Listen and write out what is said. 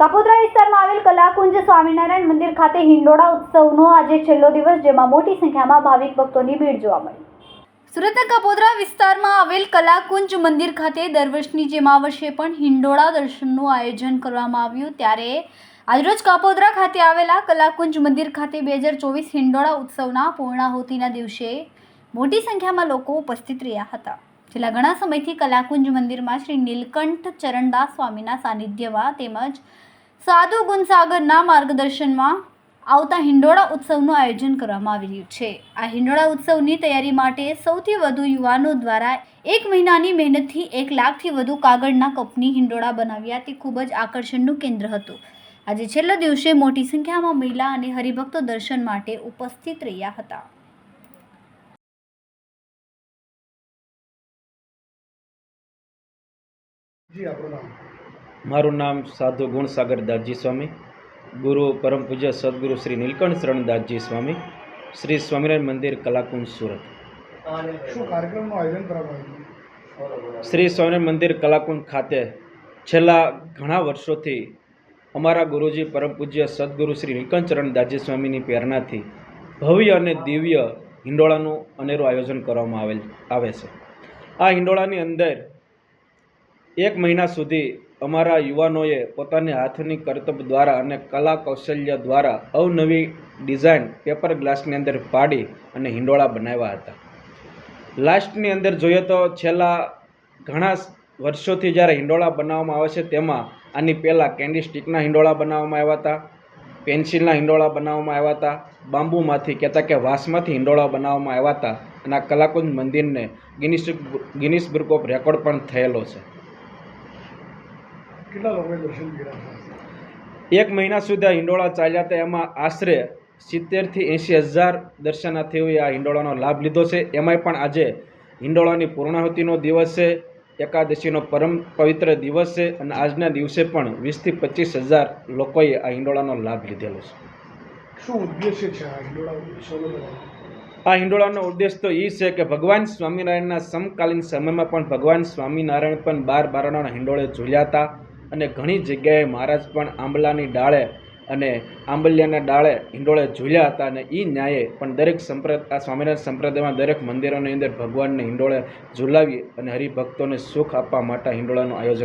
કાપોદ્રા વિસ્તારમાં આવેલ કલાકુંજ સ્વામિનારાયણ મંદિર ખાતે હિંડોળા ઉત્સવનો આજે છેલ્લો દિવસ જેમાં મોટી સંખ્યામાં ભાવિક ભક્તોની ભીડ જોવા મળી. સુરતના કાપોદ્રા વિસ્તારમાં આવેલ કલાકુંજ મંદિર ખાતે દર વર્ષની જેમ આ વર્ષે પણ હિંડોળા દર્શનનું આયોજન કરવામાં આવ્યું. ત્યારે આજરોજ કાપોદ્રા ખાતે આવેલા કલાકુંજ મંદિર ખાતે બે હજાર ચોવીસ હિંડોળા ઉત્સવના પૂર્ણાહુતિના દિવસે મોટી સંખ્યામાં લોકો ઉપસ્થિત રહ્યા હતા. છેલ્લા ઘણા સમયથી કલાકુંજ મંદિરમાં શ્રી નીલકંઠ ચરણદાસ સ્વામીના સાનિધ્યમાં તેમજ સાધુ ગુણસાગરના માર્ગદર્શનમાં આવતા હિંડોળા ઉત્સવનું આયોજન કરવામાં આવી રહ્યું છે. આ હિંડોળા ઉત્સવની તૈયારી માટે સૌથી વધુ યુવાનો દ્વારા એક મહિનાની મહેનતથી એક લાખથી વધુ કાગળના કપની હિંડોળા બનાવ્યા. તે ખૂબ જ આકર્ષણનું કેન્દ્ર હતું. આજે છેલ્લા દિવસે મોટી સંખ્યામાં મહિલા અને હરિભક્તો દર્શન માટે ઉપસ્થિત રહ્યા હતા. જી આપણું નામ. મારું નામ સાધુ ગુણસાગર દાસજી સ્વામી ગુરુ પરમ પૂજ્ય સદગુરુ શ્રી નીલકંઠ શરણ દાસજી સ્વામી શ્રી સ્વામિનારાયણ મંદિર કલાકુંજ સુરત. શું કાર્યક્રમનું આયોજન કરવામાં શ્રી સ્વામિનારાયણ મંદિર કલાકુંજ ખાતે છેલ્લા ઘણા વર્ષોથી અમારા ગુરુજી પરમ પૂજ્ય સદગુરુ શ્રી નીલકંઠ ચરણ દાસજી સ્વામીની પ્રેરણાથી ભવ્ય અને દિવ્ય હિંડોળાનું અનેરું આયોજન કરવામાં આવેલ આવે છે. આ હિંડોળાની અંદર એક મહિના સુધી અમારા યુવાનોએ પોતાની હાથની કરતબ દ્વારા અને કલા કૌશલ્ય દ્વારા અવનવી ડિઝાઇન પેપર ગ્લાસની અંદર પાડી અને હિંડોળા બનાવ્યા હતા. લાસ્ટની અંદર જોઈએ તો છેલ્લા ઘણા વર્ષોથી જ્યારે હિંડોળા બનાવવામાં આવે છે તેમાં આની પહેલાં કેન્ડી સ્ટિકના હિંડોળા બનાવવામાં આવ્યા હતા, પેન્સિલના હિંડોળા બનાવવામાં આવ્યા હતા, બાંબુમાંથી કહેતા કે વાંસમાંથી હિંડોળા બનાવવામાં આવ્યા હતા અને આ કલાકુંજ મંદિરને Guinness Guinness book of record પણ થયેલો છે. કેટલા લોકોએ દર્શન કર્યા એક મહિના સુધી આ હિંડોળા ચાલ્યા હતા. એમાં આશરે સિત્તેરથી એંશી હજાર દર્શનાર્થીઓએ આ હિંડોળાનો લાભ લીધો છે. એમાંય પણ આજે હિંડોળાની પૂર્ણાહુતિનો દિવસ છે એકાદશીનો પરમ પવિત્ર દિવસ છે અને આજના દિવસે પણ વીસથી પચીસ હજાર લોકોએ આ હિંડોળાનો લાભ લીધેલો છે. શું ઉદ્દેશ્ય છે આ હિંડોળા આ હિંડોળાનો ઉદ્દેશ તો એ છે કે ભગવાન સ્વામિનારાયણના સમકાલીન સમયમાં પણ ભગવાન સ્વામિનારાયણ પણ બાર બારણાના હિંડોળે ઝૂલ્યા હતા. અને ઘણી જગ્યાએ મહારાજ પણ આંબલાની ડાળે અને આંબલિયાના ડાળે હિંડોળે ઝૂલ્યા હતા અને એ ન્યાયે પણ દરેક સંપ્રદાય આ સ્વામિનારાયણ સંપ્રદાયમાં દરેક મંદિરોની અંદર ભગવાનને હિંડોળે ઝૂલાવી અને હરિભક્તોને સુખ આપવા માટે હિંડોળાનું આયોજન